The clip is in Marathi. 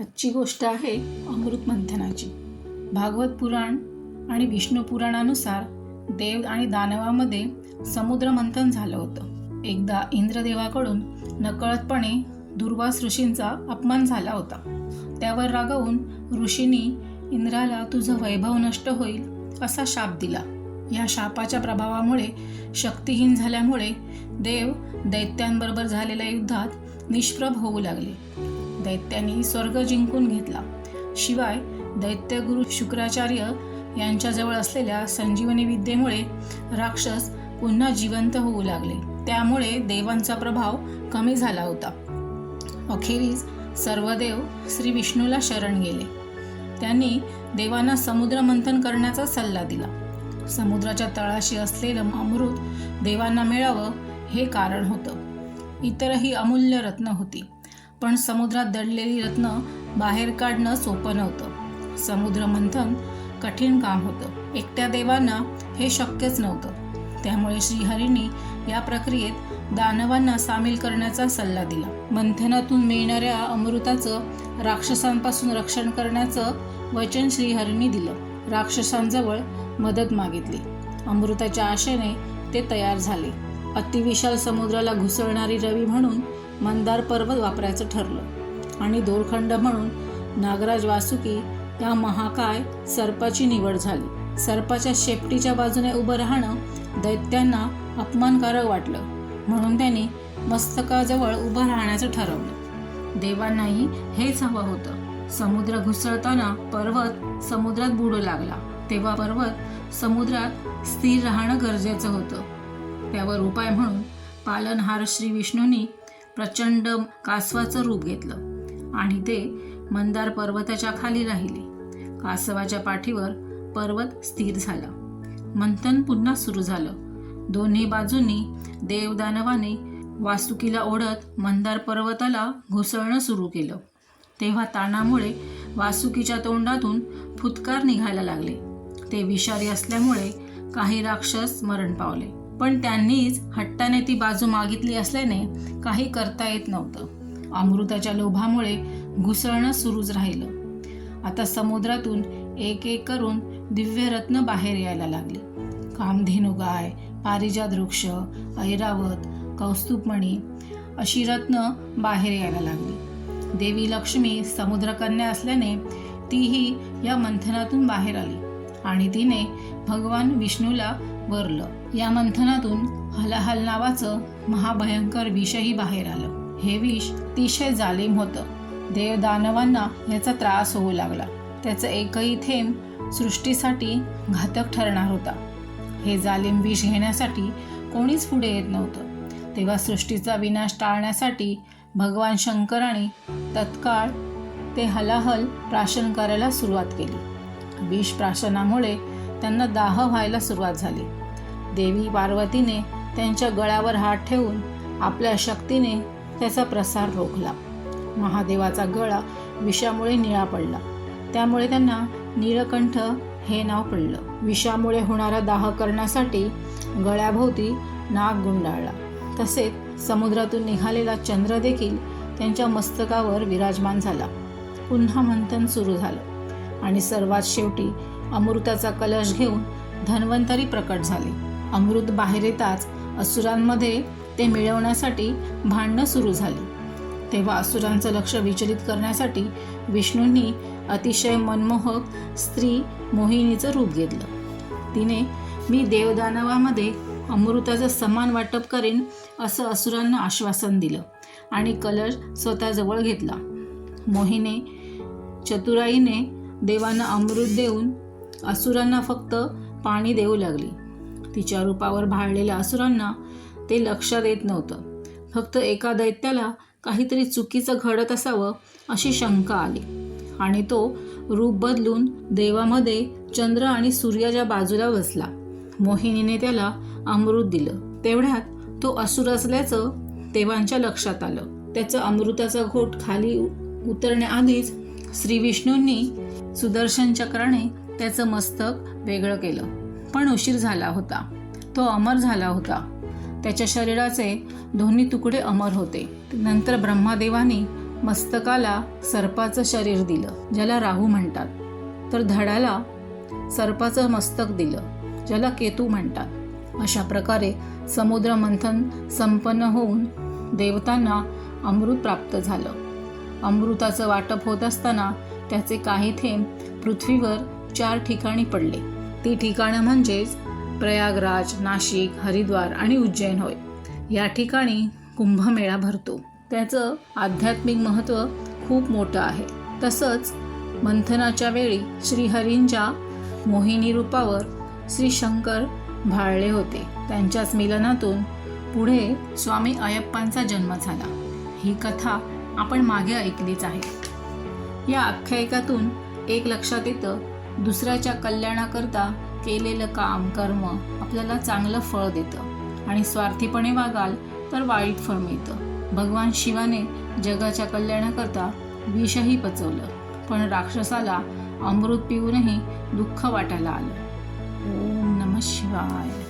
आजची गोष्ट आहे अमृत मंथनाची. भागवत पुराण आणि विष्णू पुराणानुसार देव आणि दानवामध्ये समुद्र मंथन झालं होतं. एकदा इंद्रदेवाकडून नकळतपणे दुर्वास ऋषींचा अपमान झाला होता. त्यावर रागवून ऋषींनी इंद्राला तुझं वैभव नष्ट होईल असा शाप दिला. या शापाच्या प्रभावामुळे शक्तिहीन झाल्यामुळे देव दैत्यांबरोबर झालेल्या युद्धात निष्प्रभ होऊ लागले. दैत्यांनी स्वर्ग जिंकून घेतला. शिवाय दैत्यगुरु शुक्राचार्य यांच्याजवळ असलेल्या संजीवनी विद्येमुळे राक्षस पुन्हा जिवंत होऊ लागले. त्यामुळे देवांचा प्रभाव कमी झाला होता. अखेरीस सर्व देव श्री विष्णूला शरण गेले. त्यांनी देवांना समुद्र मंथन करण्याचा सल्ला दिला. समुद्राच्या तळाशी असलेलं अमृत देवांना मिळावं हे कारण होतं. इतरही अमूल्य रत्न होती. पण समुद्रात दडलेली रत्न बाहेर काढणं सोपं नव्हतं. समुद्र मंथन कठीण काम होतं. एकट्या देवांना हे शक्यच नव्हतं. त्यामुळे श्रीहरींनी या प्रक्रियेत दानवांना सामील करण्याचा सल्ला दिला. मंथनातून मिळणाऱ्या अमृताचं राक्षसांपासून रक्षण करण्याचं वचन श्रीहरींनी दिलं. राक्षसांजवळ मदत मागितली. अमृताच्या आशेने ते तयार झाले. अतिविशाल समुद्राला घुसळणारी रवी म्हणून मंदार पर्वत वापरायचं ठरलं. आणि दोरखंड म्हणून नागराज वासुकी या महाकाय सर्पाची निवड झाली. सर्पाच्या शेपटीच्या बाजूने उभं राहणं दैत्यांना अपमानकारक वाटलं. म्हणून त्यांनी मस्तकाजवळ उभं राहण्याचं ठरवलं. देवांनाही हेच हवं होतं. समुद्र घुसळताना पर्वत समुद्रात बुडू लागला. तेव्हा पर्वत समुद्रात स्थिर राहणं गरजेचं होतं. त्यावर उपाय म्हणून पालनहार श्री विष्णूंनी प्रचंड कासवाचं रूप घेतलं. आणि ते मंदार पर्वताच्या खाली राहिले. कासवाच्या पाठीवर पर्वत स्थिर झाला. मंथन पुन्हा सुरू झालं. दोन्ही बाजूंनी देवदानवाने वासुकीला ओढत मंदार पर्वताला घुसळणं सुरू केलं. तेव्हा ताणामुळे वासुकीच्या तोंडातून फुतकार निघायला लागले. ते विषारी असल्यामुळे काही राक्षस मरण पावले. पण त्यांनीच हट्टाने ती बाजू मागितली असल्याने काही करता येत नव्हतं. अमृताच्या लोभामुळे घुसळणं सुरूच राहिलं. आता समुद्रातून एक एक करून दिव्य रत्न बाहेर यायला लागले. कामधेनू गाय पारिजात वृक्ष ऐरावत कौस्तुभमणी अशी रत्न बाहेर यायला लागली. देवी लक्ष्मी समुद्रकन्या असल्याने तीही या मंथनातून बाहेर आली आणि तिने भगवान विष्णूला वरलं. या मंथनातून हलाहल नावाचं महाभयंकर विषही बाहेर आलं. हे विष अतिशय जालिम होतं. देवदानवांना याचा त्रास होऊ लागला. त्याचं एकही थेंब सृष्टीसाठी घातक ठरणार होता. हे जालिम विष घेण्यासाठी कोणीच पुढे येत नव्हतं. तेव्हा सृष्टीचा विनाश टाळण्यासाठी भगवान शंकराने तत्काळ ते हलाहल प्राशन करायला सुरुवात केली. विष प्राशनामुळे त्यांना दाह व्हायला सुरुवात झाली. देवी पार्वतीने त्यांच्या गळ्यावर हात ठेवून आपल्या शक्तीने त्याचा प्रसार रोखला. महादेवाचा गळा विषामुळे निळा पडला. त्यामुळे त्यांना नीळकंठ हे नाव पडलं. विषामुळे होणारा दाह करण्यासाठी गळ्याभोवती नाग गुंडाळला. तसेच समुद्रातून निघालेला चंद्र देखील त्यांच्या मस्तकावर विराजमान झाला. पुन्हा मंथन सुरू झालं आणि सर्वात शेवटी अमृताचा कलश घेऊन धन्वंतरी प्रकट झाले. अमृत बाहेर येताच असुरांमध्ये ते मिळवण्यासाठी भांडणं सुरू झाली. तेव्हा असुरांचं लक्ष विचलित करण्यासाठी विष्णूंनी अतिशय मनमोहक स्त्री मोहिनीचं रूप घेतलं. तिने मी देवदानवामध्ये अमृताचं समान वाटप करेन असं असुरांना आश्वासन दिलं आणि कलश स्वतःजवळ घेतला. मोहिने चतुराईने देवांना अमृत देऊन असुरांना फक्त पाणी देऊ लागली. तिच्या रूपावर भाळलेल्या असुरांना ते लक्षात येत नव्हतं. फक्त एका दैत्याला काहीतरी चुकीचं घडत असावं अशी शंका आली. आणि तो रूप बदलून देवामध्ये चंद्र आणि सूर्याच्या बाजूला बसला मोहिनीने त्याला अमृत दिलं. तेवढ्यात तो असुर असल्याचं देवांच्या लक्षात आलं. त्याचं अमृताचा घोट खाली उतरण्याआधीच श्री विष्णूंनी सुदर्शन चक्राने त्याचं मस्तक वेगळं केलं. पण उशीर झाला होता. तो अमर झाला होता. त्याच्या शरीराचे दोन्ही तुकडे अमर होते. नंतर ब्रह्मादेवाने मस्तकाला सर्पाचं शरीर दिलं ज्याला राहू म्हणतात. तर धडाला सर्पाचं मस्तक दिलं ज्याला केतू म्हणतात. अशा प्रकारे समुद्र मंथन संपन्न होऊन देवतांना अमृत प्राप्त झालं. अमृताचं वाटप होत असताना त्याचे काही थेंब पृथ्वीवर चार ठिकाणी पडले. ती ठिकाणं म्हणजेच प्रयागराज नाशिक हरिद्वार आणि उज्जैन होय. या ठिकाणी कुंभमेळा भरतो. त्याचं आध्यात्मिक महत्त्व खूप मोठं आहे. तसंच मंथनाच्या वेळी श्रीहरींच्या मोहिनी रूपावर श्री शंकर भाळले होते. त्यांच्याच मिलनातून पुढे स्वामी अयप्पांचा जन्म झाला. ही कथा आपण मागे ऐकलीच आहे. या आख्यायिकातून एक लक्षात येतं दुसऱ्याच्या कल्याणाकरता केलेलं काम कर्म आपल्याला चांगलं फळ देतं. आणि स्वार्थीपणे वागाल तर वाईट फळ मिळतं. भगवान शिवाने जगाच्या कल्याणाकरता विषही पचवलं. पण राक्षसाला अमृत पिऊनही दुःख वाटायला आलं. ओम नम शिवाय.